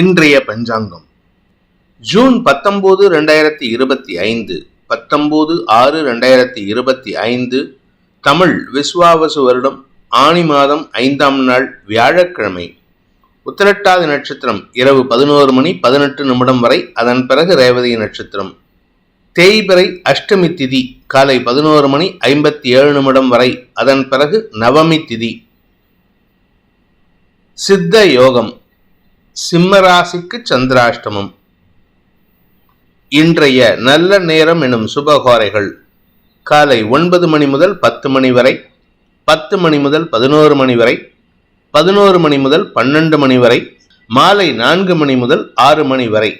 இன்றைய பஞ்சாங்கம். ஜூன் பத்தொன்பது ரெண்டாயிரத்தி இருபத்தி ஐந்து பத்தொன்பது ஆறு ரெண்டாயிரத்தி இருபத்தி ஐந்து தமிழ் விஸ்வாவசு வருடம் ஆணி மாதம் ஐந்தாம் நாள் வியாழக்கிழமை. உத்திரட்டாதி நட்சத்திரம் இரவு பதினோரு மணி பதினெட்டு நிமிடம் வரை அதன் பிறகு ரேவதி நட்சத்திரம். தேய்பிறை அஷ்டமி திதி காலை பதினோரு மணி ஐம்பத்தி ஏழு நிமிடம் வரை அதன் பிறகு நவமி திதி. சித்த யோகம் சிம்மராசிக்கு சந்திராஷ்டமம். இன்றைய நல்ல நேரம் எனும் சுபகோரைகள். காலை ஒன்பது மணி முதல் பத்து மணி வரை பத்து மணி முதல் பதினோரு மணி வரை பதினோரு மணி முதல் பன்னெண்டு மணி வரை மாலை நான்கு மணி முதல் ஆறு மணி வரை.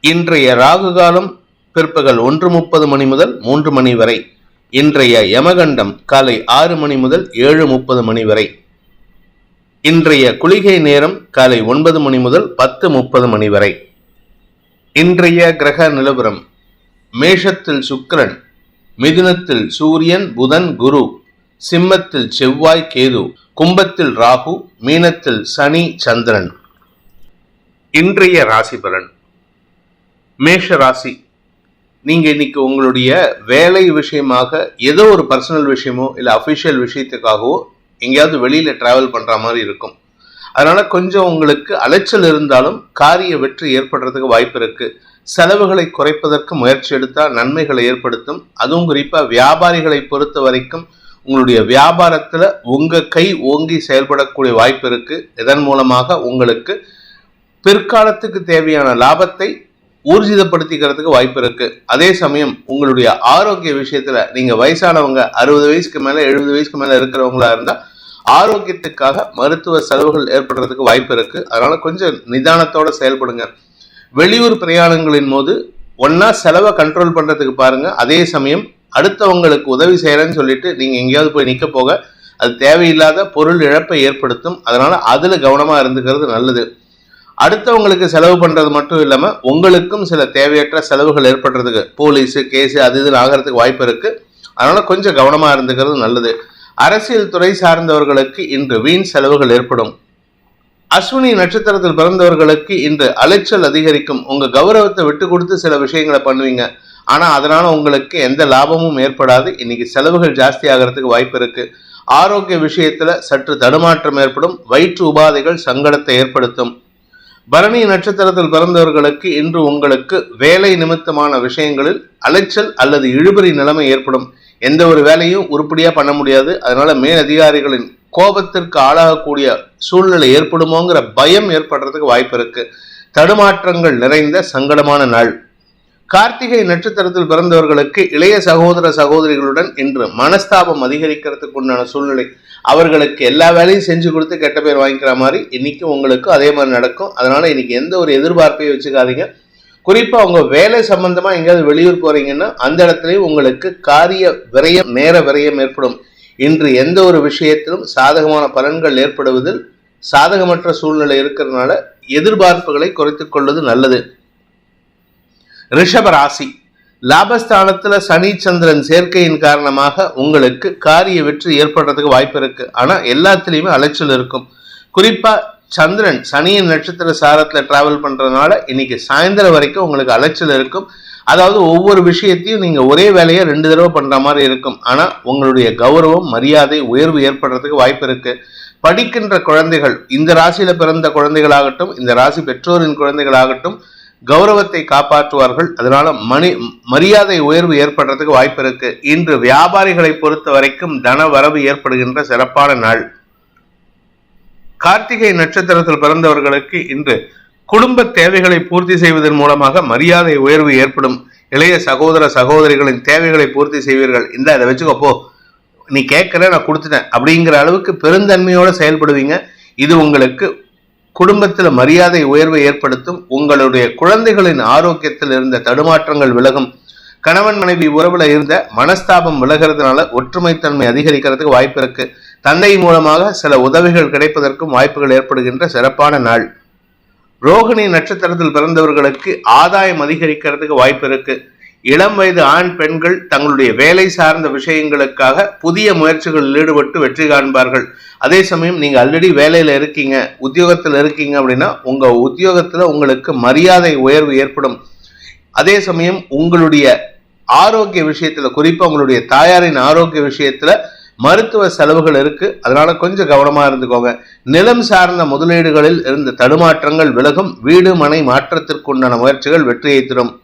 இன்றைய ராகு காலம் பிற்பகல் ஒன்று முப்பது மணி முதல் மூன்று மணி வரை. இன்றைய யமகண்டம் காலை ஆறு மணி முதல் ஏழு முப்பது மணி வரை. இன்றைய குளிகை நேரம் காலை ஒன்பது மணி முதல் பத்து முப்பது மணி வரை. இன்றைய கிரக நிலவரம் மேஷத்தில் சுக்கிரன் மிதுனத்தில் சூரியன் புதன் குரு சிம்மத்தில் செவ்வாய் கேது கும்பத்தில் ராகு மீனத்தில் சனி சந்திரன். இன்றைய ராசி பலன் மேஷ ராசி. நீங்க இன்னைக்கு உங்களுடைய வேலை விஷயமாக ஏதோ ஒரு பர்சனல் விஷயமோ இல்லை அஃபிஷியல் விஷயத்துக்காகவோ எங்கேயாவது வெளியில டிராவல் பண்ற மாதிரி இருக்கும். அதனால கொஞ்சம் உங்களுக்கு அலைச்சல் இருந்தாலும் காரிய வெற்றி ஏற்படுறதுக்கு வாய்ப்பு இருக்கு. செலவுகளை குறைப்பதற்கு முயற்சி எடுத்தால் நன்மைகளை ஏற்படுத்தும். அதுவும் குறிப்பாக வியாபாரிகளை பொறுத்த வரைக்கும் உங்களுடைய வியாபாரத்தில் உங்கள் கை ஓங்கி செயல்படக்கூடிய வாய்ப்பு இருக்குது இதன் மூலமாக உங்களுக்கு பிற்காலத்துக்கு தேவையான லாபத்தை ஊர்ஜிதப்படுத்திக்கிறதுக்கு வாய்ப்பு இருக்கு. அதே சமயம் உங்களுடைய ஆரோக்கிய விஷயத்துல நீங்க வயசானவங்க அறுபது வயசுக்கு மேல எழுபது வயசுக்கு மேல இருக்கிறவங்களா இருந்தா ஆரோக்கியத்துக்காக மருத்துவ செலவுகள் ஏற்படுறதுக்கு வாய்ப்பு இருக்கு. அதனால கொஞ்சம் நிதானத்தோட செயல்படுங்க. வெளியூர் பிரயாணங்களின் போது ஒன்னா செலவை கண்ட்ரோல் பண்றதுக்கு பாருங்க. அதே சமயம் அடுத்தவங்களுக்கு உதவி செய்யறேன்னு சொல்லிட்டு நீங்க எங்கேயாவது போய் நிக்க போக அது தேவையில்லாத பொருள் இழப்பை ஏற்படுத்தும். அதனால அதுல கவனமா இருந்துக்கிறது நல்லது. அடுத்தவங்களுக்கு செலவு பண்றது மட்டும் இல்லாம உங்களுக்கும் சில தேவையற்ற செலவுகள் ஏற்படுறதுக்கு போலீஸ் கேஸ் அது இதுன்னு ஆகிறதுக்கு வாய்ப்பு இருக்கு. அதனால கொஞ்சம் கவனமா இருந்துக்கிறது நல்லது. அரசியல் துறை சார்ந்தவர்களுக்கு இன்று வீண் செலவுகள் ஏற்படும். அஸ்வினி நட்சத்திரத்தில் பிறந்தவர்களுக்கு இன்று அலைச்சல் அதிகரிக்கும். உங்க கௌரவத்தை விட்டு கொடுத்து சில விஷயங்களை பண்ணுவீங்க. ஆனா அதனால உங்களுக்கு எந்த லாபமும் ஏற்படாது. இன்னைக்கு செலவுகள் ஜாஸ்தி ஆகிறதுக்கு வாய்ப்பு இருக்கு. ஆரோக்கிய விஷயத்துல சற்று தடுமாற்றம் ஏற்படும். வயிற்று உபாதைகள் சங்கடத்தை ஏற்படுத்தும். பரணி நட்சத்திரத்தில் பிறந்தவர்களுக்கு இன்று உங்களுக்கு வேலை நிமித்தமான விஷயங்களில் அலைச்சல் அல்லது இழுபறி நிலைமை ஏற்படும். எந்த ஒரு வேலையும் உருப்படியா பண்ண முடியாது. அதனால மேலதிகாரிகளின் கோபத்திற்கு ஆளாகக்கூடிய சூழ்நிலை ஏற்படுமோங்கிற பயம் ஏற்படுறதுக்கு வாய்ப்பு இருக்கு. தடுமாற்றங்கள் நிறைந்த சங்கடமான நாள். கார்த்திகை நட்சத்திரத்தில் பிறந்தவர்களுக்கு இளைய சகோதர சகோதரிகளுடன் இன்று மனஸ்தாபம் அதிகரிக்கிறதுக்கு உண்டான சூழ்நிலை. அவர்களுக்கு எல்லா வேலையும் செஞ்சு கொடுத்து கெட்ட பேர் வாங்கிக்கிற மாதிரி இன்னைக்கு உங்களுக்கும் அதே மாதிரி நடக்கும். அதனால இன்னைக்கு எந்த ஒரு எதிர்பார்ப்பையும் வச்சுக்காதீங்க. குறிப்பா உங்க வேலை சம்பந்தமா எங்கேயாவது வெளியூர் போறீங்கன்னா அந்த இடத்துலயும் உங்களுக்கு காரிய விரயம் நேர விரயம் ஏற்படும். இன்று எந்த ஒரு விஷயத்திலும் சாதகமான பலன்கள் ஏற்படுவதில் சாதகமற்ற சூழ்நிலை இருக்கிறதுனால எதிர்பார்ப்புகளை குறைத்துக் கொள்வது நல்லது. ரிஷப ராசி. லாபஸ்தானத்துல சனி சந்திரன் சேர்க்கையின் காரணமாக உங்களுக்கு காரிய வெற்றி ஏற்படுறதுக்கு வாய்ப்பு இருக்கு. ஆனா எல்லாத்துலயுமே அலைச்சல் இருக்கும். குறிப்பா சந்திரன் சனியின் நட்சத்திர சாரத்துல டிராவல் பண்றதுனால இன்னைக்கு சாயந்தரம் வரைக்கும் உங்களுக்கு அலைச்சல் இருக்கும். அதாவது ஒவ்வொரு விஷயத்தையும் நீங்க ஒரே வேலையை ரெண்டு தடவை பண்ற மாதிரி இருக்கும். ஆனா உங்களுடைய கௌரவம் மரியாதை உயர்வு ஏற்படுறதுக்கு வாய்ப்பு இருக்கு. படிக்கின்ற குழந்தைகள் இந்த ராசியில பிறந்த குழந்தைகளாகட்டும் இந்த ராசி பெற்றோரின் குழந்தைகளாகட்டும் கௌரவத்தை காப்பாற்றுவார்கள். அதனால மணி மரியாதை உயர்வு ஏற்படுறதுக்கு வாய்ப்பு இருக்கு. இன்று வியாபாரிகளை பொறுத்த வரைக்கும் தன வரவு ஏற்படுகின்ற சிறப்பான நாள். கார்த்திகை நட்சத்திரத்தில் பிறந்தவர்களுக்கு இன்று குடும்ப தேவைகளை பூர்த்தி செய்வதன் மூலமாக மரியாதை உயர்வு ஏற்படும். இளைய சகோதர சகோதரிகளின் தேவைகளை பூர்த்தி செய்வீர்கள். இந்த அதை வச்சுக்கோப்போ நீ கேட்கல நான் கொடுத்துட்டேன் அப்படிங்கிற அளவுக்கு பெருந்தன்மையோடு செயல்படுவீங்க. இது உங்களுக்கு குடும்பத்தில் மரியாதை உயர்வை ஏற்படுத்தும் உங்களுடைய குழந்தைகளின் ஆரோக்கியத்தில் இருந்த தடுமாற்றங்கள் விலகும். கணவன் மனைவி உறவுல இருந்த மனஸ்தாபம் விலகிறதுனால ஒற்றுமைத்தன்மை அதிகரிக்கிறதுக்கு வாய்ப்பு இருக்கு. தந்தை மூலமாக சில உதவிகள் கிடைப்பதற்கும் வாய்ப்புகள் ஏற்படுகின்ற சிறப்பான நாள். ரோகிணி நட்சத்திரத்தில் பிறந்தவர்களுக்கு ஆதாயம் அதிகரிக்கிறதுக்கு வாய்ப்பு இருக்கு. இளம் வயது ஆண் பெண்கள் தங்களுடைய வேலை சார்ந்த விஷயங்களுக்காக புதிய முயற்சிகளில் ஈடுபட்டு வெற்றி காண்பார்கள். அதே சமயம் நீங்க ஆல்ரெடி வேலையில இருக்கீங்க உத்தியோகத்தில் இருக்கீங்க அப்படின்னா உங்க உத்தியோகத்துல உங்களுக்கு மரியாதை உயர்வு ஏற்படும். அதே சமயம் உங்களுடைய ஆரோக்கிய விஷயத்துல குறிப்பா உங்களுடைய தாயாரின் ஆரோக்கிய விஷயத்துல மருத்துவ செலவுகள் இருக்கு. அதனால கொஞ்சம் கவனமா இருந்துக்கோங்க. நிலம் சார்ந்த முதலீடுகளில் இருந்த தடுமாற்றங்கள் விலகும். வீடு மனை மாற்றத்திற்குண்டான முயற்சிகள் வெற்றியை தரும்.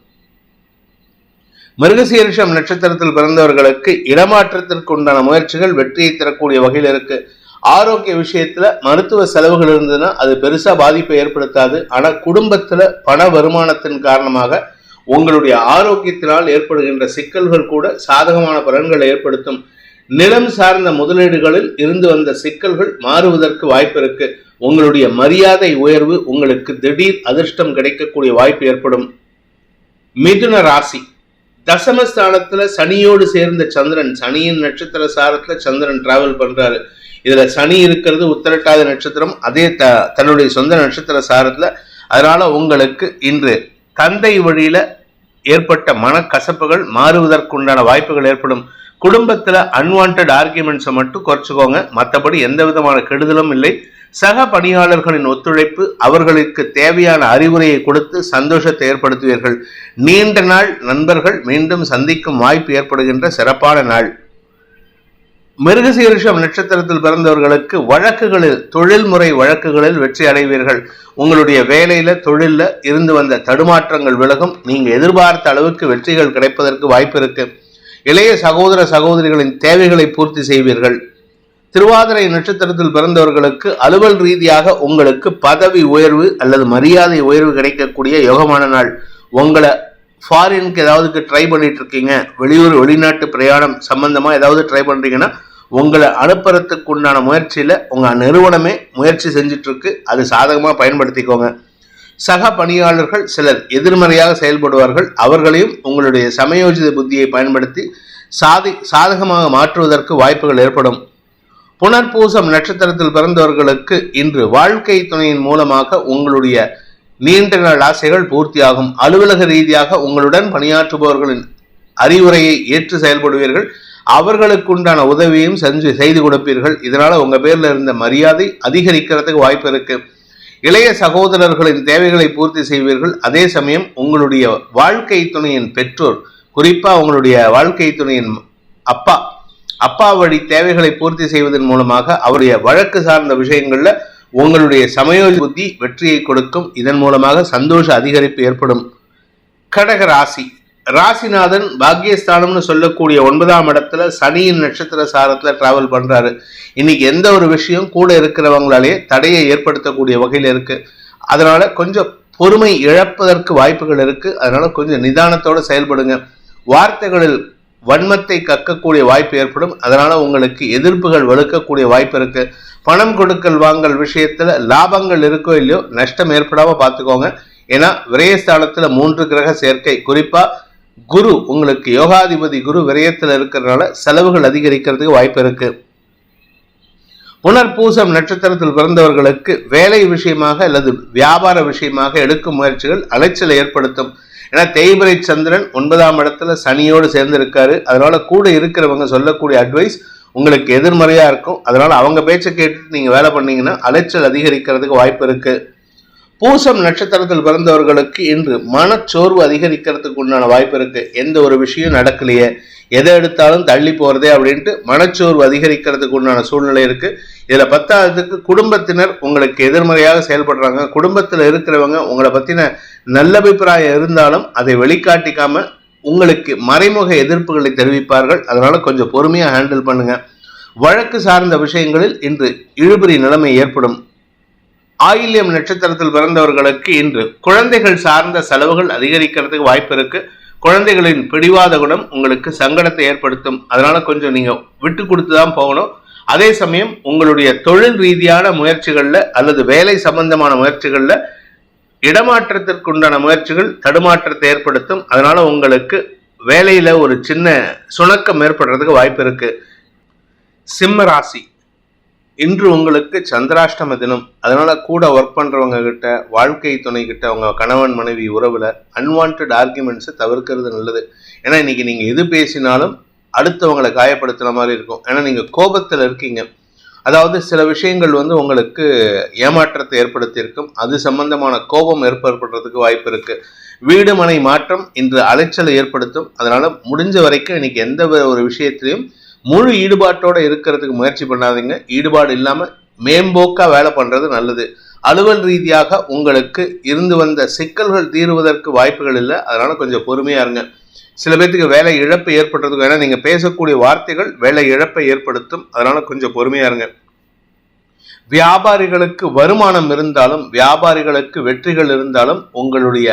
மிருகசீரிஷம் நட்சத்திரத்தில் பிறந்தவர்களுக்கு இடமாற்றத்திற்கு உண்டான முயற்சிகள் வெற்றியை தரக்கூடிய வகையில் இருக்கு. ஆரோக்கிய விஷயத்துல மருத்துவ செலவுகள் இருந்ததுன்னா அது பெருசா பாதிப்பை ஏற்படுத்தாது. ஆனா குடும்பத்துல பண வருமானத்தின் காரணமாக உங்களுடைய ஆரோக்கியத்தினால் ஏற்படுகின்ற சிக்கல்கள் கூட சாதகமான பலன்களை ஏற்படுத்தும். நிலம் சார்ந்த முதலீடுகளில் இருந்து வந்த சிக்கல்கள் மாறுவதற்கு வாய்ப்பு இருக்கு. உங்களுடைய மரியாதை உயர்வு உங்களுக்கு திடீர் அதிர்ஷ்டம் கிடைக்கக்கூடிய வாய்ப்பு ஏற்படும். மிதுன ராசி. தசமஸ்தானத்துல சனியோடு சேர்ந்த சந்திரன் சனியின் நட்சத்திர சாரத்துல சந்திரன் டிராவல் பண்றாரு. இதுல சனி இருக்கிறது உத்தரட்டாத நட்சத்திரம் அதே த தன்னுடைய சொந்த நட்சத்திர சாரத்துல. அதனால உங்களுக்கு இன்று தந்தை வழியில ஏற்பட்ட மனக்கசப்புகள் மாறுவதற்குண்டான வாய்ப்புகள் ஏற்படும். குடும்பத்தில் அன்வான்ட் ஆர்குமெண்ட்ஸை மட்டும் குறைச்சிக்கோங்க. மற்றபடி எந்த விதமான கெடுதலும் இல்லை. சக பணியாளர்களின் ஒத்துழைப்பு அவர்களுக்கு தேவையான அறிவுரையை கொடுத்து சந்தோஷத்தை ஏற்படுத்துவீர்கள். நீண்ட நாள் நண்பர்கள் மீண்டும் சந்திக்கும் வாய்ப்பு ஏற்படுகின்ற சிறப்பான நாள். மிருகசீரிஷம் நட்சத்திரத்தில் பிறந்தவர்களுக்கு வழக்குகளில் தொழில்முறை வழக்குகளில் வெற்றி அடைவீர்கள். உங்களுடைய வேலையில தொழிலில் இருந்து வந்த தடுமாற்றங்கள் விலகும். நீங்க எதிர்பார்த்த அளவுக்கு வெற்றிகள் கிடைப்பதற்கு வாய்ப்பு இருக்குது இளைய சகோதர சகோதரிகளின் தேவைகளை பூர்த்தி செய்வீர்கள். திருவாதிரை நட்சத்திரத்தில் பிறந்தவர்களுக்கு அலுவல் ரீதியாக உங்களுக்கு பதவி உயர்வு அல்லது மரியாதை உயர்வு கிடைக்கக்கூடிய யோகமான நாள். உங்களை ஃபாரினுக்கு ஏதாவது ட்ரை பண்ணிட்டு இருக்கீங்க. வெளியூர் வெளிநாட்டு பிரயாணம் சம்பந்தமா ஏதாவது ட்ரை பண்றீங்கன்னா உங்களை அனுப்புறதுக்கு உண்டான முயற்சியில உங்க நிறுவனமே முயற்சி செஞ்சுட்டு இருக்கு. அது சாதகமா பயன்படுத்திக்கோங்க. சக பணியாளர்கள் சிலர் எதிர்மறையாக செயல்படுவார்கள். அவர்களையும் உங்களுடைய சமயோஜித புத்தியை பயன்படுத்தி சாதி சாதகமாக மாற்றுவதற்கு வாய்ப்புகள் ஏற்படும். புனர்பூசம் நட்சத்திரத்தில் பிறந்தவர்களுக்கு இன்று வாழ்க்கை துணையின் மூலமாக உங்களுடைய நீண்ட நாள் ஆசைகள் பூர்த்தியாகும். அலுவலக ரீதியாக உங்களுடன் பணியாற்றுபவர்களின் அறிவுரையை ஏற்று செயல்படுவீர்கள். அவர்களுக்கு உண்டான உதவியும் செஞ்சு செய்து கொடுப்பீர்கள். இதனால உங்க பேர்ல இருந்த மரியாதை அதிகரிக்கிறதுக்கு வாய்ப்பு இருக்கு. இளைய சகோதரர்களின் தேவைகளை பூர்த்தி செய்வீர்கள். அதே சமயம் உங்களுடைய வாழ்க்கை துணையின் பெற்றோர் குறிப்பாக உங்களுடைய வாழ்க்கை துணையின் அப்பா அப்பா வழி தேவைகளை பூர்த்தி செய்வதன் மூலமாக அவருடைய வழக்கு சார்ந்த விஷயங்களில் உங்களுடைய சமயோஜி புத்தி வெற்றியை கொடுக்கும். இதன் மூலமாக சந்தோஷ அதிகரிப்பு ஏற்படும். கடக ராசி. ராசிநாதன் பாக்யஸ்தானம்னு சொல்லக்கூடிய ஒன்பதாம் இடத்துல சனியின் நட்சத்திர சாரத்துல டிராவல் பண்றாரு. இன்னைக்கு எந்த ஒரு விஷயம் கூட இருக்கிறவங்களாலே தடையை ஏற்படுத்தக்கூடிய வகையில் இருக்கு. அதனால கொஞ்சம் பொறுமை இழப்பதற்கு வாய்ப்புகள் இருக்கு. அதனால கொஞ்சம் நிதானத்தோட செயல்படுங்க. வார்த்தைகளில் வன்மத்தை கக்கக்கூடிய வாய்ப்பு ஏற்படும். அதனால உங்களுக்கு எதிர்ப்புகள் வலுக்கக்கூடிய வாய்ப்பு இருக்கு. பணம் கொடுக்கல் வாங்கல் விஷயத்துல லாபங்கள் இருக்கோ இல்லையோ நஷ்டம் ஏற்படாம பார்த்துக்கோங்க. ஏன்னா விரயஸ்தானத்துல மூன்று கிரக சேர்க்கை. குறிப்பா குரு உங்களுக்கு யோகாதிபதி குரு விரயத்தில் இருக்கிறதுனால செலவுகள் அதிகரிக்கிறதுக்கு வாய்ப்பு இருக்கு. புனர்பூசம் நட்சத்திரத்தில் பிறந்தவர்களுக்கு வேலை விஷயமாக அல்லது வியாபார விஷயமாக எடுக்கும் முயற்சிகள் அலைச்சலை ஏற்படுத்தும். ஏன்னா தேய்பிரை சந்திரன் ஒன்பதாம் இடத்துல சனியோடு சேர்ந்திருக்காரு. அதனால கூட இருக்கிறவங்க சொல்லக்கூடிய அட்வைஸ் உங்களுக்கு எதிர்மறையா இருக்கும். அதனால அவங்க பேச்சை கேட்டுட்டு நீங்க வேலை பண்ணீங்கன்னா அலைச்சல் அதிகரிக்கிறதுக்கு வாய்ப்பு இருக்கு. பூசம் நட்சத்திரத்தில் பிறந்தவர்களுக்கு இன்று மனச்சோர்வு அதிகரிக்கிறதுக்கு உண்டான வாய்ப்பு இருக்கு. எந்த ஒரு விஷயம் நடக்கலையே. எதை எடுத்தாலும் தள்ளி போறதே அப்படின்ட்டு மனச்சோர்வு அதிகரிக்கிறதுக்கு உண்டான சூழ்நிலை இருக்கு. இதுல பத்தாவதுக்கு குடும்பத்தினர் உங்களுக்கு எதிர்மறையாக செயல்படுறாங்க. குடும்பத்தில் இருக்கிறவங்க உங்களை பத்தின நல்லபிப்பிராயம் இருந்தாலும் அதை வெளிக்காட்டிக்காம உங்களுக்கு மறைமுக எதிர்ப்புகளை தெரிவிப்பார்கள். அதனால கொஞ்சம் பொறுமையா ஹேண்டில் பண்ணுங்க. வழக்கு சார்ந்த விஷயங்களில் இன்று இழுபறி நிலைமை ஏற்படும். ஆயில்யம் நட்சத்திரத்தில் பிறந்தவர்களுக்கு இன்று குழந்தைகள் சார்ந்த செலவுகள் அதிகரிக்கிறதுக்கு வாய்ப்பு இருக்கு. குழந்தைகளின் பிடிவாத குணம் உங்களுக்கு சங்கடத்தை ஏற்படுத்தும். அதனால கொஞ்சம் நீங்க விட்டு கொடுத்து தான் போகணும். அதே சமயம் உங்களுடைய தொழில் ரீதியான முயற்சிகளில் அல்லது வேலை சம்பந்தமான முயற்சிகளில் இடமாற்றத்திற்கு உண்டான முயற்சிகள் தடுமாற்றத்தை ஏற்படுத்தும். அதனால உங்களுக்கு வேலையில ஒரு சின்ன சுணக்கம் ஏற்படுறதுக்கு வாய்ப்பு இருக்கு. சிம்ம ராசி. இன்று உங்களுக்கு சந்திராஷ்டம தினம். அதனால கூட ஒர்க் பண்றவங்க கிட்ட வாழ்க்கை துணை கிட்ட அவங்க கணவன் மனைவி உறவுல அன்வான்ட் ஆர்குமெண்ட்ஸை தவிர்க்கிறது நல்லது. ஏன்னா இன்னைக்கு நீங்க எது பேசினாலும் அடுத்தவங்களை காயப்படுத்துற மாதிரி இருக்கும். ஏன்னா நீங்க கோபத்துல இருக்கீங்க. அதாவது சில விஷயங்கள் வந்து உங்களுக்கு ஏமாற்றத்தை ஏற்படுத்தியிருக்கும். அது சம்பந்தமான கோபம் ஏற்படுறதுக்கு வாய்ப்பு இருக்கு. வீடு மனை மாற்றம் இன்று அலைச்சலை ஏற்படுத்தும். அதனால முடிஞ்ச வரைக்கும் இன்னைக்கு எந்த ஒரு விஷயத்திலையும் முழு ஈடுபாட்டோட இருக்கிறதுக்கு முயற்சி பண்ணாதீங்க. ஈடுபாடு இல்லாம மேம்போக்கா வேலை பண்றது நல்லது. அலுவல் ரீதியாக உங்களுக்கு இருந்து வந்த சிக்கல்கள் தீருவதற்கு வாய்ப்புகள் இல்லை. அதனால கொஞ்சம் பொறுமையா இருங்க. சில பேர்த்துக்கு வேலை இழப்பு ஏற்படுறதுக்கு ஏன்னா நீங்க பேசக்கூடிய வார்த்தைகள் வேலை இழப்பை ஏற்படுத்தும். அதனால கொஞ்சம் பொறுமையா இருங்க. வியாபாரிகளுக்கு வருமானம் இருந்தாலும் வியாபாரிகளுக்கு வெற்றிகள் இருந்தாலும் உங்களுடைய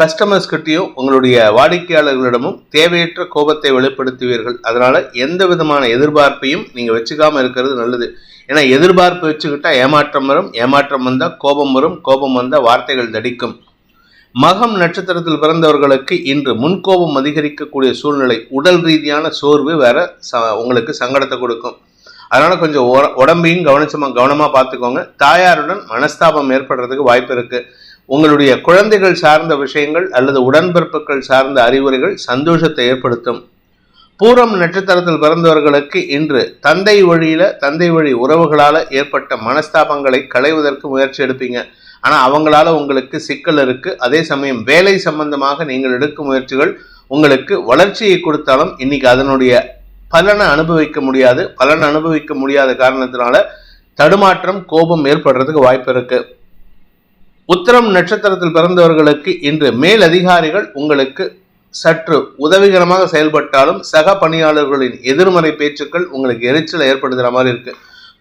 கஸ்டமர்ஸ் கிட்டையும் உங்களுடைய வாடிக்கையாளர்களிடமும் தேவையற்ற கோபத்தை வெளிப்படுத்துவீர்கள். அதனால எந்த விதமான எதிர்பார்ப்பையும் நீங்க வச்சுக்காம இருக்கிறது நல்லது. ஏன்னா எதிர்பார்ப்பு வச்சுக்கிட்டா ஏமாற்றம் வரும். ஏமாற்றம் வந்தா கோபம் வரும். கோபம் வந்தா வார்த்தைகள் தடிக்கும். மகம் நட்சத்திரத்தில் பிறந்தவர்களுக்கு இன்று முன்கோபம் அதிகரிக்கக்கூடிய சூழ்நிலை உடல் ரீதியான சோர்வு வேற உங்களுக்கு சங்கடத்தை கொடுக்கும். அதனால கொஞ்சம் உடம்பையும் கவனிச்சமா கவனமா பார்த்துக்கோங்க. தாயாருடன் மனஸ்தாபம் ஏற்படுறதுக்கு வாய்ப்பு இருக்கு. உங்களுடைய குழந்தைகள் சார்ந்த விஷயங்கள் அல்லது உடன்பிறப்புகள் சார்ந்த அறிவுரைகள் சந்தோஷத்தை ஏற்படுத்தும். பூரம் நட்சத்திரத்தில் பிறந்தவர்களுக்கு இன்று தந்தை வழியில தந்தை வழி உறவுகளால ஏற்பட்ட மனஸ்தாபங்களை களைவதற்கு முயற்சி எடுப்பீங்க. ஆனா அவங்களால உங்களுக்கு சிக்கல் இருக்கு. அதே சமயம் வேலை சம்பந்தமாக நீங்கள் எடுக்கும் முயற்சிகள் உங்களுக்கு வளர்ச்சியை கொடுத்தாலும் இன்னைக்கு அதனுடைய பலனை அனுபவிக்க முடியாது. பலனை அனுபவிக்க முடியாத காரணத்தினால தடுமாற்றம் கோபம் ஏற்படுறதுக்கு வாய்ப்பு இருக்குது உத்தரம் நட்சத்திரத்தில் பிறந்தவர்களுக்கு இன்று மேல் அதிகாரிகள் உங்களுக்கு சற்று உதவிகரமாக செயல்பட்டாலும் சக பணியாளர்களின் எதிர்மறை பேச்சுக்கள் உங்களுக்கு எரிச்சலை ஏற்படுத்துகிற மாதிரி இருக்கு.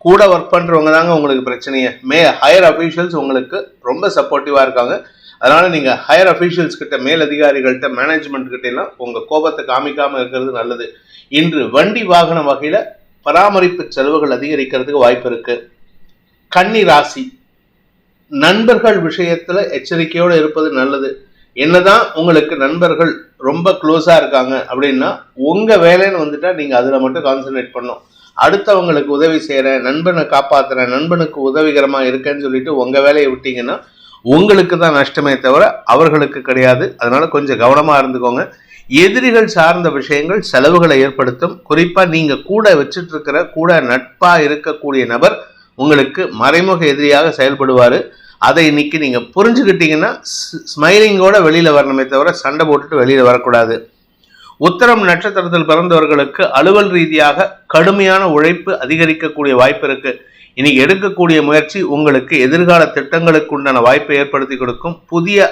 கூட ஒர்க் பண்றவங்க தாங்க உங்களுக்கு பிரச்சனையே. மே ஹையர் அஃபீஷியல்ஸ் உங்களுக்கு ரொம்ப சப்போர்ட்டிவா இருக்காங்க. அதனால நீங்க ஹையர் அஃபீஷியல்ஸ் கிட்ட மேல் அதிகாரிகள்கிட்ட மேனேஜ்மெண்ட் கிட்ட எல்லாம் உங்க கோபத்தை காமிக்காம இருக்கிறது நல்லது. இன்று வண்டி வாகன வகையில பராமரிப்பு செலவுகள் அதிகரிக்கிறதுக்கு வாய்ப்பு இருக்கு. கன்னி ராசி நண்பர்கள் விஷயத்துல எச்சரிக்கையோடு இருப்பது நல்லது. என்னதான் உங்களுக்கு நண்பர்கள் ரொம்ப க்ளோஸா இருக்காங்க அப்படின்னா உங்க வேலைன்னு வந்துட்டா நீங்க அதுல மட்டும் கான்சென்ட்ரேட் பண்ணும். அடுத்தவங்களுக்கு உதவி செய்யறேன் நண்பனை காப்பாத்துறேன் நண்பனுக்கு உதவிகரமா இருக்கேன்னு சொல்லிட்டு உங்க வேலையை விட்டீங்கன்னா உங்களுக்கு தான் நஷ்டமே தவிர அவர்களுக்கு கிடையாது. அதனால கொஞ்சம் கவனமா இருந்துக்கோங்க. எதிரிகள் சார்ந்த விஷயங்கள் செலவுகளை ஏற்படுத்தும். குறிப்பா நீங்க கூட வச்சுட்டு இருக்கிற கூட நட்பா இருக்கக்கூடிய நபர் உங்களுக்கு மறைமுக எதிரியாக செயல்படுவார். அதை இன்னைக்கு நீங்கள் புரிஞ்சுக்கிட்டீங்கன்னா ஸ்மைலிங்கோட வெளியில் வரணுமே தவிர சண்டை போட்டுட்டு வெளியில் வரக்கூடாது. உத்தரம் நட்சத்திரத்தில் பிறந்தவர்களுக்கு அலுவல் ரீதியாக கடுமையான உழைப்பு அதிகரிக்கக்கூடிய வாய்ப்பு இருக்கு. இன்னைக்கு எடுக்கக்கூடிய முயற்சி உங்களுக்கு எதிர்கால திட்டங்களுக்கு உண்டான வாய்ப்பை ஏற்படுத்தி கொடுக்கும். புதிய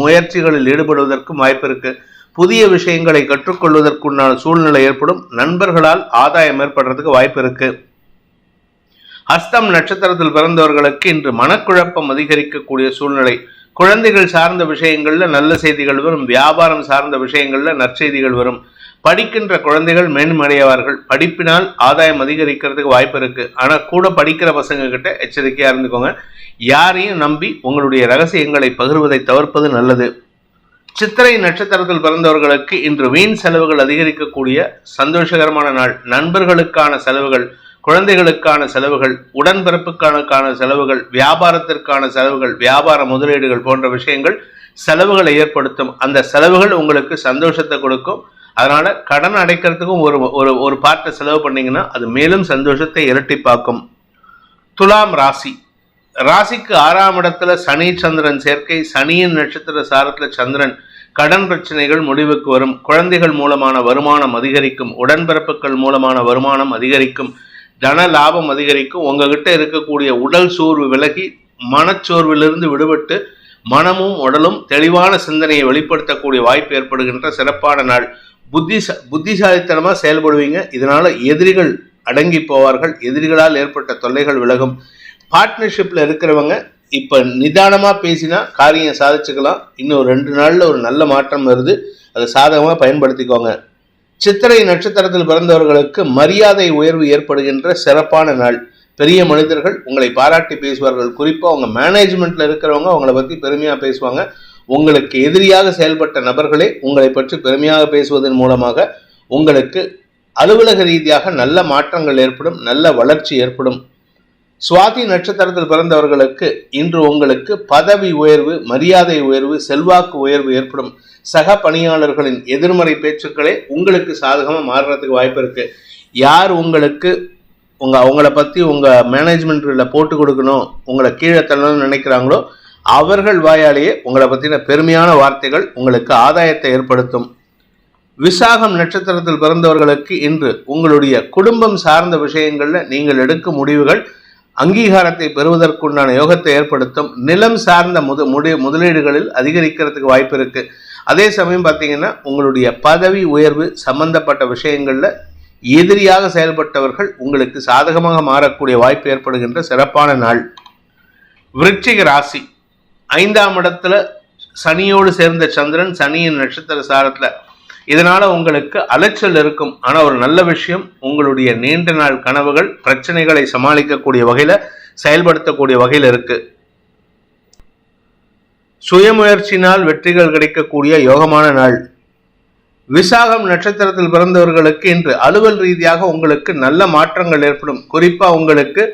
முயற்சிகளில் ஈடுபடுவதற்கும் வாய்ப்பு இருக்கு. புதிய விஷயங்களை கற்றுக்கொள்வதற்குண்டான சூழ்நிலை ஏற்படும். நண்பர்களால் ஆதாயம் ஏற்படுறதுக்கு வாய்ப்பு இருக்குது ஹஸ்தம் நட்சத்திரத்தில் பிறந்தவர்களுக்கு இன்று மனக்குழப்பம் அதிகரிக்கக்கூடிய சூழ்நிலை. குழந்தைகள் சார்ந்த விஷயங்கள்ல நல்ல செய்திகள் வரும். வியாபாரம் சார்ந்த விஷயங்கள்ல நற்செய்திகள் வரும். படிக்கின்ற குழந்தைகள் மேன்மடையவார்கள். படிப்பினால் ஆதாயம் அதிகரிக்கிறதுக்கு வாய்ப்பு இருக்கு. ஆனா கூட படிக்கிற பசங்க கிட்ட எச்சரிக்கையா இருந்துக்கோங்க. யாரையும் நம்பி உங்களுடைய ரகசியங்களை பகிர்வதை தவிர்ப்பது நல்லது. சித்திரை நட்சத்திரத்தில் பிறந்தவர்களுக்கு இன்று வீண் செலவுகள் அதிகரிக்கக்கூடிய சந்தோஷகரமான நாள். நண்பர்களுக்கான செலவுகள் குழந்தைகளுக்கான செலவுகள் உடன்பிறப்புக்கான செலவுகள் வியாபாரத்திற்கான செலவுகள் வியாபார முதலீடுகள் போன்ற விஷயங்கள் செலவுகளை ஏற்படுத்தும். அந்த செலவுகள் உங்களுக்கு சந்தோஷத்தை கொடுக்கும். அதனால கடன் அடைக்கிறதுக்கும் ஒரு ஒரு ஒரு பார்ட்டை செலவு பண்ணீங்கன்னா அது மேலும் சந்தோஷத்தை இரட்டிப்பாக்கும். துலாம் ராசி. ராசிக்கு ஆறாம் இடத்துல சனி சந்திரன் சேர்க்கை சனியின் நட்சத்திர சாரத்தில் சந்திரன் கடன் பிரச்சனைகள் முடிவுக்கு வரும். குழந்தைகள் மூலமான வருமானம் அதிகரிக்கும். உடன்பிறப்புகள் மூலமான வருமானம் அதிகரிக்கும். தன லாபம் அதிகரிக்கும். உங்ககிட்ட இருக்கக்கூடிய உடல் சோர்வு விலகி மனச்சோர்விலிருந்து விடுபட்டு மனமும் உடலும் தெளிவான சிந்தனையை வெளிப்படுத்தக்கூடிய வாய்ப்பு ஏற்படுகின்ற சிறப்பான நாள். புத்திசா புத்திசாலித்தனமாக செயல்படுவீங்க. இதனால எதிரிகள் அடங்கி போவார்கள். எதிரிகளால் ஏற்பட்ட தொல்லைகள் விலகும். பார்ட்னர்ஷிப்பில் இருக்கிறவங்க இப்போ நிதானமாக பேசினா காரியம் சாதிச்சுக்கலாம். இன்னும் ரெண்டு நாளில் ஒரு நல்ல மாற்றம் வருது. அதை சாதகமாக பயன்படுத்திக்கோங்க. சித்திரை நட்சத்திரத்தில் பிறந்தவர்களுக்கு மரியாதை உயர்வு ஏற்படுகின்ற சிறப்பான நாள். பெரிய மனிதர்கள் உங்களை பாராட்டி பேசுவார்கள். குறிப்பாக அவங்க மேனேஜ்மெண்ட்ல இருக்கிறவங்க அவங்கள பற்றி பெருமையாக பேசுவாங்க. உங்களுக்கு எதிரியாக செயல்பட்ட நபர்களே உங்களை பற்றி பெருமையாக பேசுவதன் மூலமாக உங்களுக்கு அலுவலக ரீதியாக நல்ல மாற்றங்கள் ஏற்படும் நல்ல வளர்ச்சி ஏற்படும். சுவாதி நட்சத்திரத்தில் பிறந்தவர்களுக்கு இன்று உங்களுக்கு பதவி உயர்வு மரியாதை உயர்வு செல்வாக்கு உயர்வு ஏற்படும். சக பணியாளர்களின் எதிர்மறை பேச்சுக்களே உங்களுக்கு சாதகமாக மாறுறதுக்கு வாய்ப்பு இருக்கு. யார் உங்களுக்கு உங்கள் அவங்கள பற்றி உங்கள் மேனேஜ்மெண்ட்டில் போட்டு கொடுக்கணும் உங்களை கீழே தள்ளணும்னு நினைக்கிறாங்களோ அவர்கள் வாயாலேயே உங்களை பற்றின பெருமையான வார்த்தைகள் உங்களுக்கு ஆதாயத்தை ஏற்படுத்தும். விசாகம் நட்சத்திரத்தில் பிறந்தவர்களுக்கு இன்று உங்களுடைய குடும்பம் சார்ந்த விஷயங்களில் நீங்கள் எடுக்கும் முடிவுகள் அங்கீகாரத்தை பெறுவதற்குண்டான யோகத்தை ஏற்படுத்தும். நிலம் சார்ந்த முத முடி முதலீடுகளில் அதிகரிக்கிறதுக்கு வாய்ப்பு இருக்குது அதே சமயம் பார்த்தீங்கன்னா உங்களுடைய பதவி உயர்வு சம்பந்தப்பட்ட விஷயங்களில் எதிரியாக செயல்பட்டவர்கள் உங்களுக்கு சாதகமாக மாறக்கூடிய வாய்ப்பு ஏற்படுகின்ற சிறப்பான நாள். விருச்சிக ராசி. ஐந்தாம் இடத்துல சனியோடு சேர்ந்த சந்திரன் சனியின் நட்சத்திர சாரத்தில். இதனால் உங்களுக்கு அலைச்சல் இருக்கும். ஆனால் ஒரு நல்ல விஷயம் உங்களுடைய நீண்ட நாள் கனவுகள் பிரச்சனைகளை சமாளிக்கக்கூடிய வகையில் செயல்படுத்தக்கூடிய வகையில் இருக்குது சுயமுயற்சினால் வெற்றிகள் கிடைக்கக்கூடிய யோகமான நாள். விசாகம் நட்சத்திரத்தில் பிறந்தவர்களுக்கு இன்று அலுவல் ரீதியாக உங்களுக்கு நல்ல மாற்றங்கள் ஏற்படும். குறிப்பாக உங்களுக்கு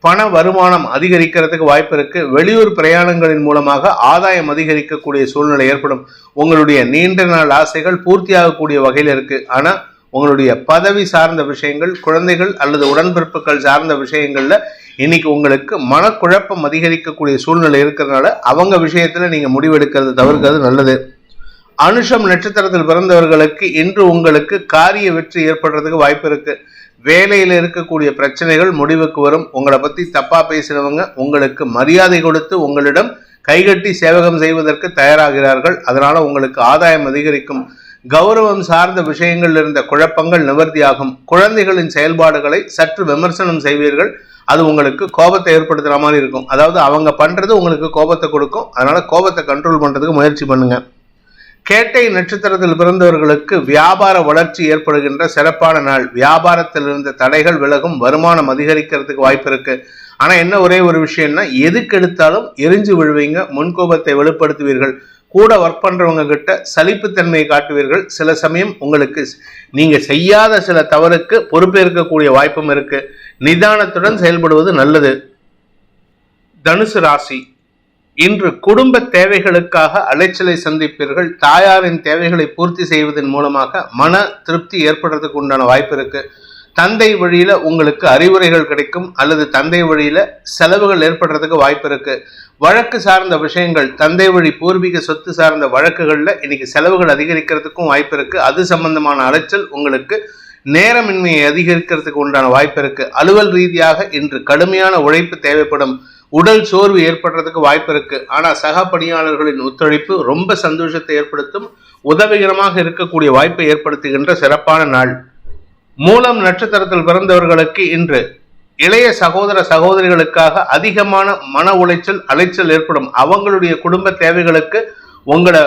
பண வருமானம் அதிகரிக்கிறதுக்கு வாய்ப்பு இருக்கு. வெளியூர் பிரயாணங்களின் மூலமாக ஆதாயம் அதிகரிக்கக்கூடிய சூழ்நிலை ஏற்படும். உங்களுடைய நீண்ட நாள் ஆசைகள் பூர்த்தியாகக்கூடிய வகையில் இருக்கு. ஆனால் உங்களுடைய பதவி சார்ந்த விஷயங்கள் குழந்தைகள் அல்லது உடன்பிறப்புகள் சார்ந்த விஷயங்கள்ல இன்னைக்கு உங்களுக்கு மனக்குழப்பம் அதிகரிக்கக்கூடிய சூழ்நிலை இருக்கிறதுனால அவங்க விஷயத்துல நீங்க முடிவெடுக்கிறது தவிர்க்கிறது நல்லது. அனுஷம் நட்சத்திரத்தில் பிறந்தவர்களுக்கு இன்று உங்களுக்கு காரிய வெற்றி ஏற்படுறதுக்கு வாய்ப்பு இருக்கு. வேலையில் இருக்கக்கூடிய பிரச்சனைகள் முடிவுக்கு வரும். உங்களை பத்தி தப்பா பேசினவங்க உங்களுக்கு மரியாதை கொடுத்து உங்களிடம் கைகட்டி சேவகம் செய்வதற்கு தயாராகிறார்கள். அதனால உங்களுக்கு ஆதாயம் அதிகரிக்கும். கௌரவம் சார்ந்த விஷயங்கள் இருந்த குழப்பங்கள் நிவர்த்தியாகும். குழந்தைகளின் செயல்பாடுகளை சற்று விமர்சனம் செய்வீர்கள். அது உங்களுக்கு கோபத்தை ஏற்படுத்துற மாதிரி இருக்கும். அதாவது அவங்க பண்றது உங்களுக்கு கோபத்தை கொடுக்கும். அதனால கோபத்தை கண்ட்ரோல் பண்றதுக்கு முயற்சி பண்ணுங்க. கேட்டை நட்சத்திரத்தில் பிறந்தவர்களுக்கு வியாபார வளர்ச்சி ஏற்படுகின்ற சிறப்பான நாள். வியாபாரத்தில் இருந்த தடைகள் விலகும் வருமானம் அதிகரிக்கிறதுக்கு வாய்ப்பு இருக்கு. ஆனா என்ன ஒரே ஒரு விஷயம்னா எதுக்கு எடுத்தாலும் எரிஞ்சு விழுவீங்க முன்கோபத்தை வெளிப்படுத்துவீர்கள். கூட ஒர்க் பண்ணுறவங்க கிட்ட சலிப்புத்தன்மையை காட்டுவீர்கள். சில சமயம் உங்களுக்கு நீங்கள் செய்யாத சில தவறுக்கு பொறுப்பேற்கக்கூடிய வாய்ப்பும் இருக்குது நிதானத்துடன் செயல்படுவது நல்லது. தனுசு ராசி இன்று குடும்ப தேவைகளுக்காக அலைச்சலை சந்திப்பீர்கள். தாயாரின் தேவைகளை பூர்த்தி செய்வதன் மூலமாக மன திருப்தி ஏற்படுறதுக்கு உண்டான வாய்ப்பு இருக்குது தந்தை வழியில உங்களுக்கு அறிவுரைகள் கிடைக்கும் அல்லது தந்தை வழியில செலவுகள் ஏற்படுறதுக்கு வாய்ப்பு இருக்கு. வழக்கு சார்ந்த விஷயங்கள் தந்தை வழி பூர்வீக சொத்து சார்ந்த வழக்குகளில் இன்னைக்கு செலவுகள் அதிகரிக்கிறதுக்கும் வாய்ப்பு இருக்கு. அது சம்பந்தமான அலைச்சல் உங்களுக்கு நேரமின்மையை அதிகரிக்கிறதுக்கு உண்டான வாய்ப்பு இருக்கு. அலுவல் ரீதியாக இன்று கடுமையான உழைப்பு தேவைப்படும். உடல் சோர்வு ஏற்படுறதுக்கு வாய்ப்பு இருக்கு. ஆனா சக பணியாளர்களின் ஒத்துழைப்பு ரொம்ப சந்தோஷத்தை ஏற்படுத்தும் உதவிகரமாக இருக்கக்கூடிய வாய்ப்பை ஏற்படுத்துகின்ற சிறப்பான நாள். மூலம் நட்சத்திரத்தில் பிறந்தவர்களுக்கு இன்று இளைய சகோதர சகோதரிகளுக்காக அதிகமான மன உளைச்சல் அலைச்சல் ஏற்படும். அவங்களுடைய குடும்ப தேவைகளுக்கு உங்களை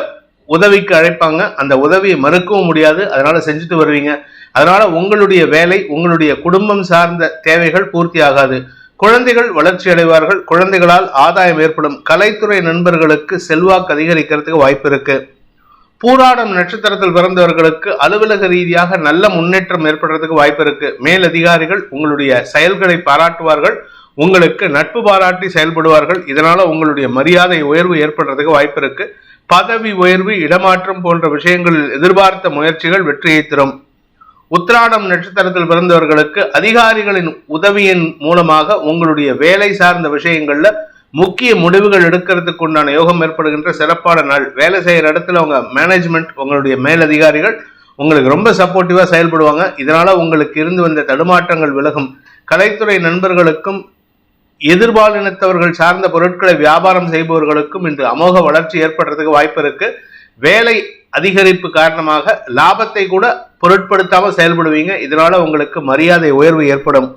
உதவிக்கு அழைப்பாங்க. அந்த உதவியை மறுக்கவும் முடியாது. அதனால செஞ்சுட்டு வருவீங்க. அதனால உங்களுடைய வேலை உங்களுடைய குடும்பம் சார்ந்த தேவைகள் பூர்த்தி ஆகாது. குழந்தைகள் வளர்ச்சி அடைவார்கள். குழந்தைகளால் ஆதாயம் ஏற்படும். கலைத்துறை நண்பர்களுக்கு செல்வாக்கு அதிகரிக்கிறதுக்கு வாய்ப்பு இருக்குது பூராடம் நட்சத்திரத்தில் பிறந்தவர்களுக்கு அலுவலக ரீதியாக நல்ல முன்னேற்றம் ஏற்படுறதுக்கு வாய்ப்பு இருக்கு. மேல் அதிகாரிகள் உங்களுடைய செயல்களை பாராட்டுவார்கள். உங்களுக்கு நட்பு பாராட்டி செயல்படுவார்கள். இதனால உங்களுடைய மரியாதை உயர்வு ஏற்படுறதுக்கு வாய்ப்பு இருக்கு. பதவி உயர்வு இடமாற்றம் போன்ற விஷயங்களில் எதிர்பார்த்த முயற்சிகள் வெற்றியை தரும். உத்ராடம் நட்சத்திரத்தில் பிறந்தவர்களுக்கு அதிகாரிகளின் உதவியின் மூலமாக உங்களுடைய வேலை சார்ந்த விஷயங்கள்ல முக்கிய முடிவுகள் எடுக்கிறதுக்கு உண்டான யோகம் ஏற்படுகின்ற சிறப்பான நாள். வேலை செய்கிற இடத்துல உங்க மேனேஜ்மெண்ட் உங்களுடைய மேலதிகாரிகள் உங்களுக்கு ரொம்ப சப்போர்ட்டிவா செயல்படுவாங்க. இதனால உங்களுக்கு இருந்து வந்த தடுமாற்றங்கள் விலகும். கலைத்துறை நண்பர்களுக்கும் எதிர்பாலினத்தவர்கள் சார்ந்த பொருட்களை வியாபாரம் செய்பவர்களுக்கும் இன்று அமோக வளர்ச்சி ஏற்படுறதுக்கு வாய்ப்பு இருக்கு. வேலை அதிகரிப்பு காரணமாக லாபத்தை கூட பொருட்படுத்தாம செயல்படுவீங்க. இதனால உங்களுக்கு மரியாதை உயர்வு ஏற்படும்.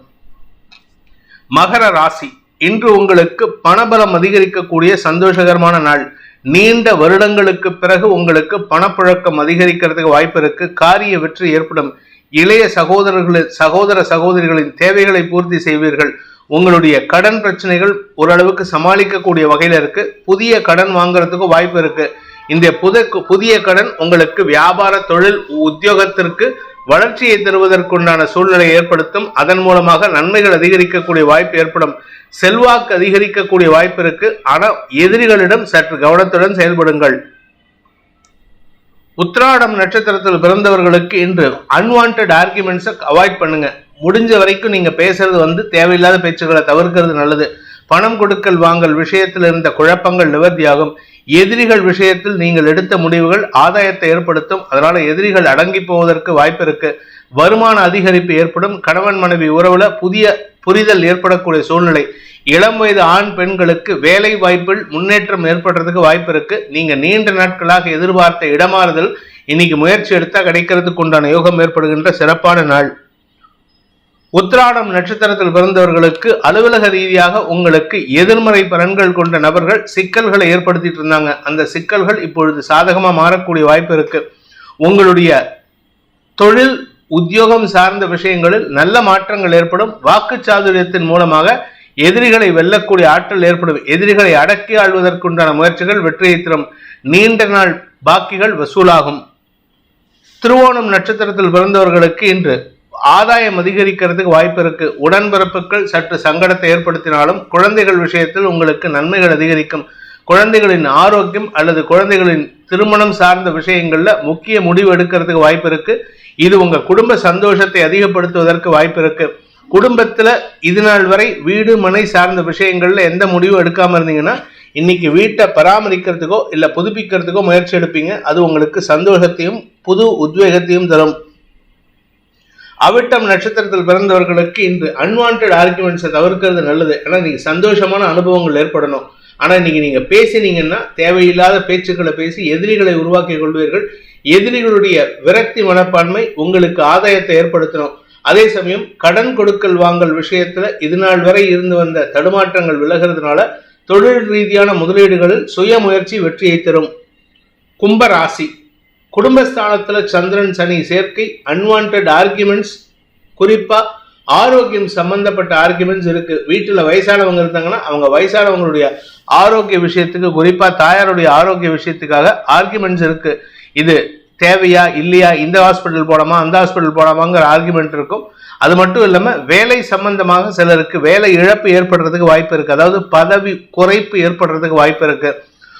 மகர ராசி. இன்று உங்களுக்கு பணபலம் அதிகரிக்கக்கூடிய சந்தோஷகரமான நாள். நீண்ட வருடங்களுக்கு பிறகு உங்களுக்கு பணப்புழக்கம் அதிகரிக்கிறதுக்கு வாய்ப்பு இருக்கு. காரிய வெற்றி ஏற்படும். இளைய சகோதரர்களின் சகோதர சகோதரிகளின் தேவைகளை பூர்த்தி செய்வீர்கள். உங்களுடைய கடன் பிரச்சனைகள் ஓரளவுக்கு சமாளிக்கக்கூடிய வகையில் இருக்கு. புதிய கடன் வாங்குறதுக்கு வாய்ப்பு இருக்கு. இந்த புத புதிய கடன் உங்களுக்கு வியாபார தொழில் உத்தியோகத்திற்கு வளர்ச்சியை தருவதற்குண்டான சூழ்நிலை ஏற்படுத்தும். அதன் மூலமாக நன்மைகள் அதிகரிக்கக்கூடிய வாய்ப்பு ஏற்படும். செல்வாக்கு அதிகரிக்கக்கூடிய வாய்ப்பு இருக்கு. ஆனால் எதிரிகளிடம் சற்று கவனத்துடன் செயல்படுங்கள். உத்ராடம் நட்சத்திரத்தில் பிறந்தவர்களுக்கு இன்று அன்வான்ட் ஆர்குமெண்ட்ஸை அவாய்ட் பண்ணுங்க. முடிஞ்ச வரைக்கும் நீங்க பேசுறது வந்து தேவையில்லாத பேச்சுக்களை தவிர்க்கிறது நல்லது. பணம் கொடுக்கல் வாங்கல் விஷயத்தில் இருந்த குழப்பங்கள் நிவர்த்தியாகும். எதிரிகள் விஷயத்தில் நீங்கள் எடுத்த முடிவுகள் ஆதாயத்தை ஏற்படுத்தும். அதனால எதிரிகள் அடங்கி போவதற்கு வாய்ப்பு இருக்கு வருமான அதிகரிப்பு ஏற்படும். கணவன் மனைவி உறவுல புதிய புரிதல் ஏற்படக்கூடிய சூழ்நிலை. இளம் வயது ஆண் பெண்களுக்கு வேலை வாய்ப்பில் முன்னேற்றம் ஏற்படுறதுக்கு வாய்ப்பு இருக்கு நீங்க நீண்ட நாட்களாக எதிர்பார்த்த இடமாறுதல் இன்னைக்கு முயற்சி எடுத்தா கிடைக்கிறதுக்கு உண்டான யோகம் ஏற்படுகின்ற சிறப்பான நாள். உத்திராடம் நட்சத்திரத்தில் பிறந்தவர்களுக்கு அலுவலக ரீதியாக உங்களுக்கு எதிர்மறை பலன்கள் கொண்ட நபர்கள் சிக்கல்களை ஏற்படுத்திட்டு இருந்தாங்க. அந்த சிக்கல்கள் இப்பொழுது சாதகமாக மாறக்கூடிய வாய்ப்பு இருக்கு. உங்களுடைய தொழில் உத்தியோகம் சார்ந்த விஷயங்களில் நல்ல மாற்றங்கள் ஏற்படும். வாக்கு சாதுரியத்தின் மூலமாக எதிரிகளை வெல்லக்கூடிய ஆற்றல் ஏற்படும். எதிரிகளை அடக்கி ஆள்வதற்குண்டான முயற்சிகள் வெற்றியை தரும். நீண்ட நாள் பாக்கிகள் வசூலாகும். திருவோணம் நட்சத்திரத்தில் பிறந்தவர்களுக்கு இன்று ஆதாயம் அதிகரிக்கிறதுக்கு வாய்ப்பு இருக்கு. உடன்பிறப்புகள் சற்று சங்கடத்தை ஏற்படுத்தினாலும் குழந்தைகள் விஷயத்தில் உங்களுக்கு நன்மைகள் அதிகரிக்கும். குழந்தைகளின் ஆரோக்கியம் அல்லது குழந்தைகளின் திருமணம் சார்ந்த விஷயங்கள்ல முக்கிய முடிவு எடுக்கிறதுக்கு வாய்ப்பு இருக்கு. இது உங்க குடும்ப சந்தோஷத்தை அதிகப்படுத்துவதற்கு வாய்ப்பு இருக்கு. குடும்பத்துல இது நாள் வரை வீடு மனை சார்ந்த விஷயங்கள்ல எந்த முடிவும் எடுக்காம இருந்தீங்கன்னா இன்னைக்கு வீட்டை பராமரிக்கிறதுக்கோ இல்ல புதுப்பிக்கிறதுக்கோ முயற்சி எடுப்பீங்க. அது உங்களுக்கு சந்தோஷத்தையும் புது உத்வேகத்தையும் தரும். அவிட்டம் நட்சத்திரத்தில் பிறந்தவர்களுக்கு இன்று அன்வான்ட் ஆர்குமெண்ட்ஸை தவிர்க்கிறது நல்லது. ஏன்னா நீங்க சந்தோஷமான அனுபவங்கள் ஏற்படணும். ஆனா இன்னைக்கு நீங்க பேசினீங்கன்னா தேவையில்லாத பேச்சுக்களை பேசி எதிரிகளை உருவாக்கி கொள்வீர்கள். எதிரிகளுடைய விரக்தி மனப்பான்மை உங்களுக்கு ஆதாயத்தை ஏற்படுத்தணும். அதே சமயம் கடன் கொடுக்கல் வாங்கல் விஷயத்துல இது நாள் வரை இருந்து வந்த தடுமாற்றங்கள் விலகிறதுனால தொழில் ரீதியான முதலீடுகளில் சுய முயற்சி வெற்றியை தரும் கும்பராசி குடும்பஸ்தானத்தில் சந்திரன் சனி சேர்க்கை அன்வான்ட் ஆர்குமெண்ட்ஸ் குறிப்பாக ஆரோக்கியம் சம்பந்தப்பட்ட ஆர்குமெண்ட்ஸ் இருக்கு. வீட்டில் வயசானவங்க இருந்தாங்கன்னா அவங்க வயசானவங்களுடைய ஆரோக்கிய விஷயத்துக்கு குறிப்பாக தாயாருடைய ஆரோக்கிய விஷயத்துக்காக ஆர்குமெண்ட்ஸ் இருக்கு. இது தேவையா இல்லையா இந்த ஹாஸ்பிட்டல் போடாமா அந்த ஹாஸ்பிட்டல் போடாமாங்கிற ஆர்குமெண்ட் இருக்கும். அது மட்டும் இல்லாமல் வேலை சம்பந்தமாக சிலருக்கு வேலை இழப்பு ஏற்படுறதுக்கு வாய்ப்பு இருக்குது அதாவது பதவி குறைப்பு ஏற்படுறதுக்கு வாய்ப்பு இருக்குது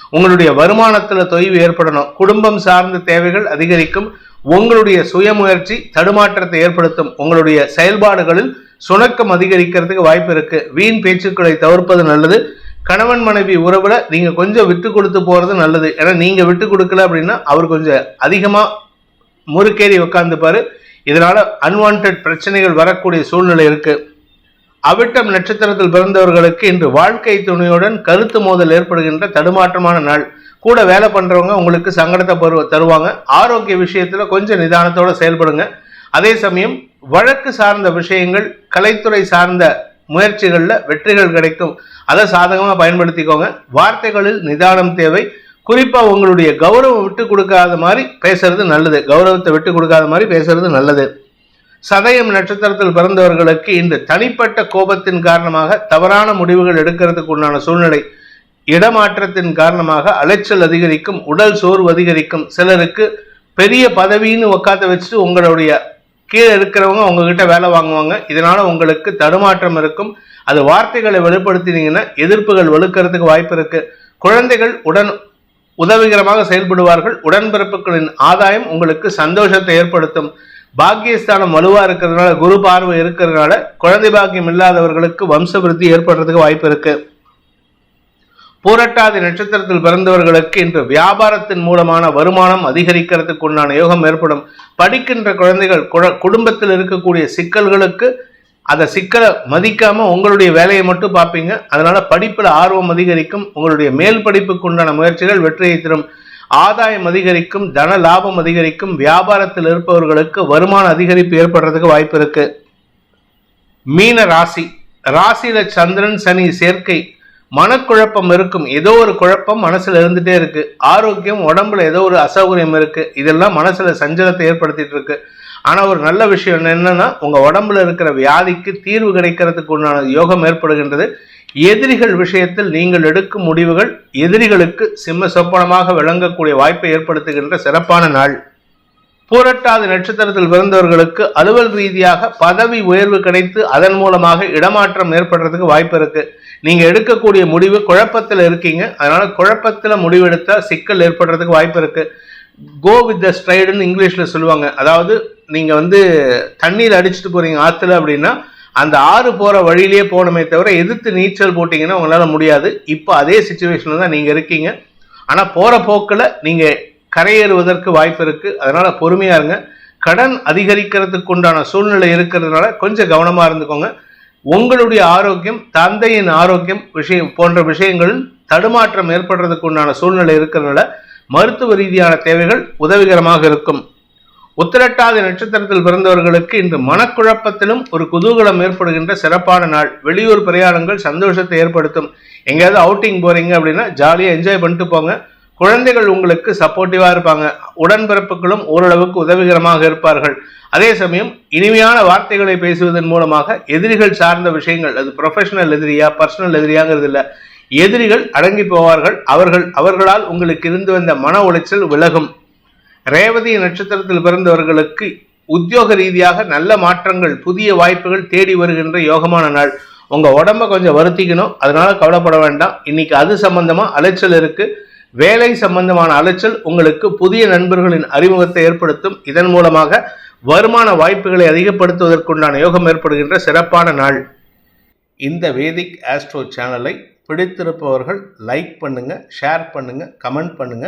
உங்களுடைய வருமானத்துல தொய்வு ஏற்படணும். குடும்பம் சார்ந்த தேவைகள் அதிகரிக்கும். உங்களுடைய சுயமுயற்சி தடுமாற்றத்தை ஏற்படுத்தும். உங்களுடைய செயல்பாடுகளில் சுணக்கம் அதிகரிக்கிறதுக்கு வாய்ப்பு இருக்கு. வீண் பேச்சுக்களை தவிர்ப்பது நல்லது. கணவன் மனைவி உறவுல நீங்க கொஞ்சம் விட்டு கொடுத்து போறது நல்லது. ஏன்னா நீங்க விட்டு கொடுக்கல அப்படின்னா அவர் கொஞ்சம் அதிகமா முறுக்கேறி உட்காந்துப்பாரு இதனால அன்வான்ட் பிரச்சனைகள் வரக்கூடிய சூழ்நிலை இருக்கு. அவிட்டம் நட்சத்திரத்தில் பிறந்தவர்களுக்கு இன்று வாழ்க்கை துணையுடன் கருத்து மோதல் ஏற்படுகின்ற தடுமாற்றமான நாள். கூட வேலை பண்றவங்க உங்களுக்கு சங்கடத்தை பருவ தருவாங்க. ஆரோக்கிய விஷயத்துல கொஞ்சம் நிதானத்தோட செயல்படுங்க. அதே சமயம் வழக்கு சார்ந்த விஷயங்கள் கலைத்துறை சார்ந்த முயற்சிகளில் வெற்றிகள் கிடைக்கும். அதை சாதகமாக பயன்படுத்திக்கோங்க. வார்த்தைகளில் நிதானம் தேவை. குறிப்பாக உங்களுடைய கௌரவம் விட்டு கொடுக்காத மாதிரி பேசுறது நல்லது. கௌரவத்தை விட்டு கொடுக்காத மாதிரி பேசுறது நல்லது. சதயம் நட்சத்திரத்தில் பிறந்தவர்களுக்கு இந்த தனிப்பட்ட கோபத்தின் காரணமாக தவறான முடிவுகள் எடுக்கிறதுக்கு உண்டான சூழ்நிலை இடமாற்றத்தின் காரணமாக அலைச்சல் அதிகரிக்கும் உடல் சோர்வு அதிகரிக்கும். சிலருக்கு பெரிய பதவின்னு உக்காத்த வச்சுட்டு உங்களுடைய கீழே இருக்கிறவங்க உங்ககிட்ட வேலை வாங்குவாங்க. இதனால உங்களுக்கு தடுமாற்றம் இருக்கும். அது வார்த்தைகளை வெளிப்படுத்தினீங்கன்னா எதிர்ப்புகள் வலுக்கிறதுக்கு வாய்ப்பு இருக்கு. குழந்தைகள் உடன் உதவிகரமாக செயல்படுவார்கள். உடன்பிறப்புகளின் ஆதாயம் உங்களுக்கு சந்தோஷத்தை ஏற்படுத்தும். பாக்கியஸ்தானம் வலுவா இருக்கிறதுனால குரு பார்வை இருக்கிறதுனால குழந்தை பாக்கியம் இல்லாதவர்களுக்கு வம்ச விருத்தி ஏற்படுறதுக்கு வாய்ப்பு இருக்கு. பூரட்டாதி நட்சத்திரத்தில் பிறந்தவர்களுக்கு இன்று வியாபாரத்தின் மூலமான வருமானம் அதிகரிக்கிறதுக்கு உண்டான யோகம் ஏற்படும். படிக்கின்ற குழந்தைகள் குடும்பத்தில் இருக்கக்கூடிய சிக்கல்களுக்கு அதை சிக்கலை மதிக்காம உங்களுடைய வேலையை மட்டும் பார்ப்பீங்க. அதனால படிப்பில் ஆர்வம் அதிகரிக்கும். உங்களுடைய மேல் படிப்புக்கு உண்டான முயற்சிகள் வெற்றியை தரும். ஆதாயம் அதிகரிக்கும் தன லாபம் அதிகரிக்கும் வியாபாரத்தில் இருப்பவர்களுக்கு வருமான அதிகரிப்பு ஏற்படுறதுக்கு வாய்ப்பு இருக்கு. மீன ராசி. ராசியில சந்திரன் சனி சேர்க்கை. மனக்குழப்பம் இருக்கும். ஏதோ ஒரு குழப்பம் மனசுல இருந்துட்டே இருக்கு. ஆரோக்கியம் உடம்புல ஏதோ ஒரு அசௌகரியம் இருக்கு. இதெல்லாம் மனசுல சஞ்சலத்தை ஏற்படுத்திட்டு இருக்கு. ஆனா ஒரு நல்ல விஷயம் என்னன்னா உங்க உடம்புல இருக்கிற வியாதிக்கு தீர்வு கிடைக்கிறதுக்கு உண்டான யோகம் ஏற்படுகின்றது. எதிரிகள் விஷயத்தில் நீங்கள் எடுக்கும் முடிவுகள் எதிரிகளுக்கு சிம்ம சொப்பனமாக விளங்கக்கூடிய வாய்ப்பை ஏற்படுத்துகின்ற சிறப்பான நாள். பூரட்டாதி நட்சத்திரத்தில் பிறந்தவர்களுக்கு அலுவல் ரீதியாக பதவி உயர்வு கிடைத்து அதன் மூலமாக இடமாற்றம் ஏற்படுறதுக்கு வாய்ப்பு இருக்கு. நீங்க எடுக்கக்கூடிய முடிவு குழப்பத்தில் இருக்கீங்க. அதனால குழப்பத்தில் முடிவெடுத்தா சிக்கல் ஏற்படுறதுக்கு வாய்ப்பு இருக்கு. கோ வித் த ஸ்ட்ரைடுன்னு இங்கிலீஷில் சொல்லுவாங்க. அதாவது நீங்கள் வந்து தண்ணியில் அடிச்சுட்டு போகிறீங்க ஆற்றுல அப்படின்னா அந்த ஆறு போற வழியிலேயே போகணுமே தவிர எதிர்த்து நீச்சல் போட்டீங்கன்னா உங்களால முடியாது. இப்போ அதே சுச்சுவேஷன்ல தான் நீங்க இருக்கீங்க. ஆனா போற போக்கில் நீங்க கரையேறுவதற்கு வாய்ப்பு இருக்கு. அதனால பொறுமையா இருங்க. கடன் அதிகரிக்கிறதுக்கு உண்டான சூழ்நிலை இருக்கிறதுனால கொஞ்சம் கவனமா இருந்துக்கோங்க. உங்களுடைய ஆரோக்கியம் தந்தையின் ஆரோக்கியம் விஷயம் போன்ற விஷயங்களில் தடுமாற்றம் ஏற்படுறதுக்கு உண்டான சூழ்நிலை இருக்கிறதுனால மருத்துவ ரீதியான தேவைகள் உதவிகரமாக இருக்கும். உத்திரட்டாதி நட்சத்திரத்தில் பிறந்தவர்களுக்கு இன்று மனக்குழப்பத்திலும் ஒரு குதூகலம் ஏற்படுகின்ற சிறப்பான நாள். வெளியூர் பிரயாணங்கள் சந்தோஷத்தை ஏற்படுத்தும். எங்கேயாவது அவுட்டிங் போறீங்க அப்படின்னா ஜாலியாக என்ஜாய் பண்ணிட்டு போங்க. குழந்தைகள் உங்களுக்கு சப்போர்ட்டிவா இருப்பாங்க. உடன்பிறப்புகளும் ஓரளவுக்கு உதவிகரமாக இருப்பார்கள். அதே சமயம் இனிமையான வார்த்தைகளை பேசுவதன் மூலமாக எதிரிகள் சார்ந்த விஷயங்கள் அது ப்ரொஃபஷனல் எதிரியா பர்சனல் எதிரியாங்கிறது இல்லை எதிரிகள் அடங்கி போவார்கள். அவர்கள் அவர்களால் உங்களுக்கு இருந்து வந்த மன உளைச்சல் விலகும். ரேவதி நட்சத்திரத்தில் பிறந்தவர்களுக்கு உத்தியோக ரீதியாக நல்ல மாற்றங்கள் புதிய வாய்ப்புகள் தேடி வருகின்ற யோகமான நாள். உங்க உடம்ப கொஞ்சம் வருத்திக்கணும். அதனால கவலைப்பட வேண்டாம். இன்னைக்கு அது சம்பந்தமா அலைச்சல் இருக்கு. வேலை சம்பந்தமான அலைச்சல் உங்களுக்கு புதிய நண்பர்களின் அறிமுகத்தை ஏற்படுத்தும். இதன் மூலமாக வருமான வாய்ப்புகளை அதிகப்படுத்துவதற்குண்டான யோகம் ஏற்படுகின்ற சிறப்பான நாள். இந்த வேதிக் ஆஸ்ட்ரோ சேனலை பிடித்திருப்பவர்கள் லைக் பண்ணுங்க ஷேர் பண்ணுங்க கமெண்ட் பண்ணுங்க.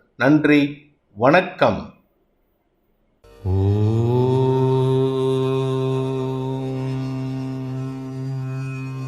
நன்றி வணக்கம் ஓ